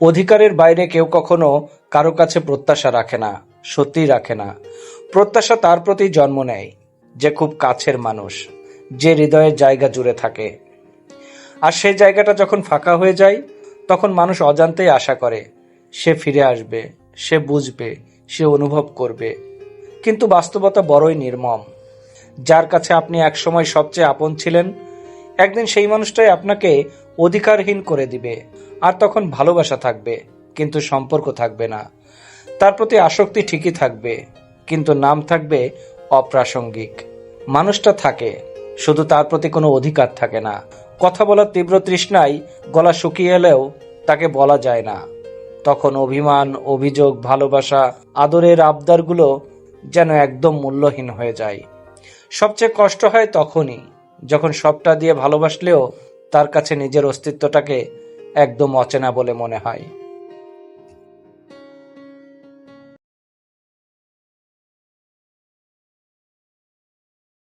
অধিকারের বাইরে কেউ কখনো কারও কাছে প্রত্যাশা রাখে না, সত্যিই রাখে না। প্রত্যাশা তার প্রতি জন্ম নেয়, যে খুব কাছের মানুষ, যে হৃদয়ের জায়গা জুড়ে থাকে। আর সেই জায়গাটা যখন ফাঁকা হয়ে যায়, তখন মানুষ অজান্তেই আশা করে, সে ফিরে আসবে, সে বুঝবে, সে অনুভব করবে। কিন্তু বাস্তবতা বড়ই নির্মম। যার কাছে আপনি একসময় সবচেয়ে আপন ছিলেন, একদিন সেই মানুষটাই আপনাকে অধিকারহীন করে দিবে। আর তখন ভালোবাসা থাকবে, কিন্তু সম্পর্ক থাকবে না। তার প্রতি আসক্তি ঠিকই থাকবে, কিন্তু নাম থাকবে অপ্রাসঙ্গিক। মানুষটা থাকে, শুধু তার প্রতি কোনো অধিকার থাকে না। কথা বলার তীব্র তৃষ্ণায় গলা শুকিয়ে এলেও তাকে বলা যায় না। তখন অভিমান, অভিযোগ, ভালোবাসা, আদরের আবদারগুলো যেন একদম মূল্যহীন হয়ে যায়। সবচেয়ে কষ্ট হয় তখনই, যখন সবটা দিয়ে ভালোবাসলেও তার কাছে নিজের অস্তিত্বটাকে একদম অচেনা বলে মনে হয়।